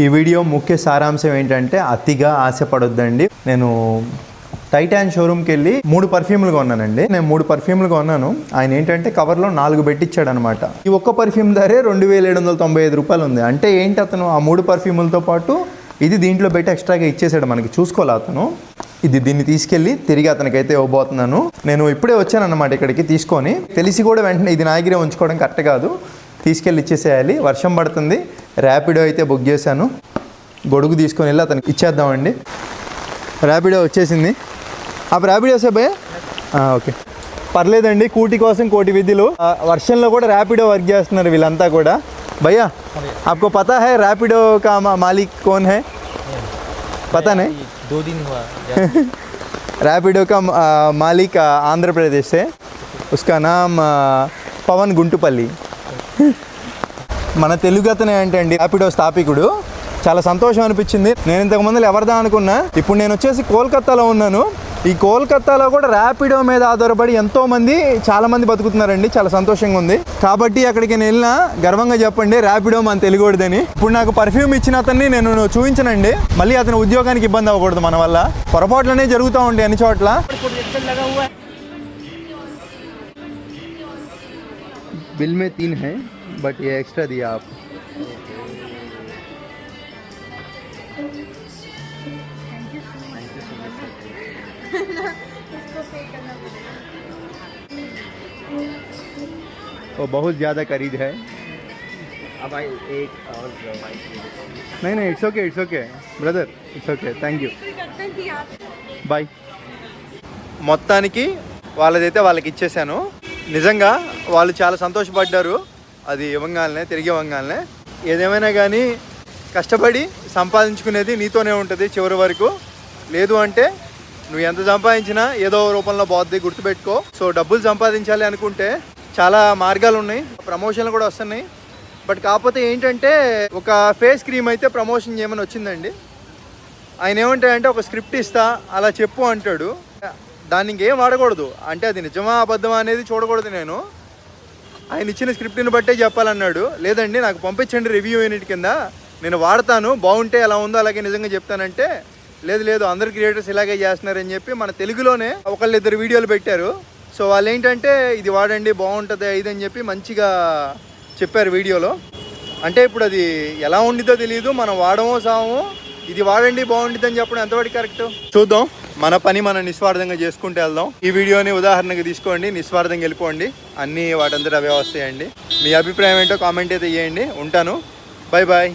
ఈ వీడియో ముఖ్య సారాంశం ఏంటంటే అతిగా ఆశపడొద్దండి. నేను టైటాన్ షోరూమ్కి వెళ్ళి మూడు పర్ఫ్యూమ్లు కొన్నానండి. నేను మూడు పర్ఫ్యూమ్లు కొన్నాను. ఆయన ఏంటంటే కవర్లో నాలుగు పెట్టించాడు అనమాట ఈ ఒక్క పర్ఫ్యూమ్ ధరే రెండు వేల ఏడు వందల తొంభై ఐదు రూపాయలు ఉంది అంటే ఏంటి అతను ఆ మూడు పర్ఫ్యూములతో పాటు ఇది దీంట్లో పెట్టి ఎక్స్ట్రాగా ఇచ్చేసాడు మనకి. చూసుకోవాలి అతను. ఇది దీన్ని తీసుకెళ్ళి తిరిగి అతనికైతే ఇవ్వబోతున్నాను. నేను ఇప్పుడే వచ్చానన్నమాట ఇక్కడికి తీసుకొని. తెలిసి కూడా వెంటనే ఇది నాగిరే ఉంచుకోవడం కరెక్ట్ కాదు. తీసుకెళ్ళి ఇచ్చేసేయాలి. వర్షం పడుతుంది. ర్యాపిడో అయితే బుక్ చేశాను గొడుగు తీసుకొని వెళ్ళి అతనికి ఇచ్చేద్దామండి ర్యాపిడో వచ్చేసింది ఆ ర్యాపిడో సే భయ్య ఓకే పర్లేదండి కూటి కోసం కోటి విధులు ఆ, వర్షంలో కూడా ర్యాపిడో వర్క్ చేస్తున్నారు వీళ్ళంతా కూడా భయ్యా आपको पता है रैपिडो का मा- मालिक कौन है पता नहीं दो दिन हुआ रैपिडो का आ, मालिक आ, आंध्र प्रदेश से उसका नाम आ, పవన్ గుంటుపల్లి మన తెలుగు అతను ఏంటండి? హ్యాపీడో స్థాపికుడు చాలా సంతోషం అనిపించింది. నేను ఇంతకు ముందు ఎవరిదా అనుకున్నా. ఇప్పుడు నేను వచ్చేసి కోల్కత్తాలో ఉన్నాను. ఈ కోల్కత్తాలో కూడా ర్యాపిడో మీద ఆధారపడి ఎంతో మంది చాలా మంది బతుకుతున్నారండి. చాలా సంతోషంగా ఉంది. కాబట్టి అక్కడికి నేను వెళ్ళినా గర్వంగా చెప్పండి ర్యాపిడో మన తెలుగుడిదని. ఇప్పుడు నాకు పర్ఫ్యూమ్ ఇచ్చిన అతన్ని నేను చూపించనండి. మళ్ళీ అతని ఉద్యోగానికి ఇబ్బంది అవ్వకూడదు మన వల్ల. పొరపాట్లనే జరుగుతూ ఉంటాయి అన్ని చోట్ల. బిల్ మే తీన్ హై बट ये एक्स्ट्रा दिया आप वो बहुत ज़्यादा खरीद है अब भाई एक और वाइट नहीं नहीं it's okay it's okay brother it's okay thank you bye మొత్తానికి వాళ్ళదైతే వాళ్ళకి ఇచ్చేసాను నిజంగా వాళ్ళు చాలా సంతోషపడ్డారు అది ఇవ్వగానే తిరిగి ఇవ్వగానే ఏదేమైనా కానీ కష్టపడి సంపాదించుకునేది నీతోనే ఉంటుంది చివరి వరకు. లేదు అంటే నువ్వు ఎంత సంపాదించినా ఏదో రూపంలో పోద్ది గుర్తుపెట్టుకో. సో డబ్బులు సంపాదించాలి అనుకుంటే చాలా మార్గాలు ఉన్నాయి ప్రమోషన్లు కూడా వస్తున్నాయి. బట్ కాకపోతే ఏంటంటే ఒక ఫేస్ క్రీమ్ అయితే ప్రమోషన్ చేయమని వచ్చిందండి. ఆయన ఏమంటాడంటే ఒక స్క్రిప్ట్ ఇస్తా అలా చెప్పు అంటాడు. దాన్ని ఇంకేం వాడకూడదు. అంటే అది నిజమా అబద్ధమా అనేది చూడకూడదు నేను. ఆయన ఇచ్చిన స్క్రిప్ట్ని బట్టే చెప్పాలన్నాడు. లేదండి నాకు పంపించండి రివ్యూ యూనిట్ కింద. నేను వాడతాను బాగుంటే ఎలా ఉందో అలాగే నిజంగా చెప్తానంటే. లేదు లేదు అందరు క్రియేటర్స్ ఇలాగే చేస్తున్నారని చెప్పి మన తెలుగులోనే ఒకళ్ళు ఇద్దరు వీడియోలు పెట్టారు. సో వాళ్ళు ఏంటంటే ఇది వాడండి బాగుంటుంది ఇది అని చెప్పి మంచిగా చెప్పారు వీడియోలో. అంటే ఇప్పుడు అది ఎలా ఉండిద్దో తెలియదు మనం వాడమో సాము ఇది వాడండి బాగుండిద్దని అని చెప్పడం ఎంతవరకు కరెక్ట్? చూద్దాం. మన పని మనం నిస్వార్థంగా చేసుకుంటూ వెళ్దాం. ఈ వీడియోని ఉదాహరణగా తీసుకోండి నిస్వార్థంగా వెళ్ళిపోండి. అన్నీ వాటంతటా అవే వస్తాయండి మీ అభిప్రాయం ఏంటో కామెంట్ అయితే చేయండి. ఉంటాను. Bye bye